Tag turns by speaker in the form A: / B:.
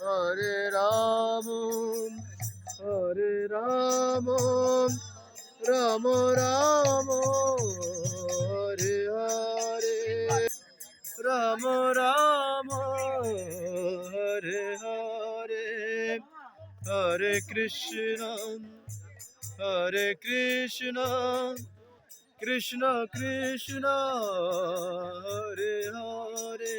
A: Hare Ram Hare Ram Ram Ram Hare Hare Ram Ram Hare Hare Hare Krishna Hare Krishna Krishna Krishna Hare Hare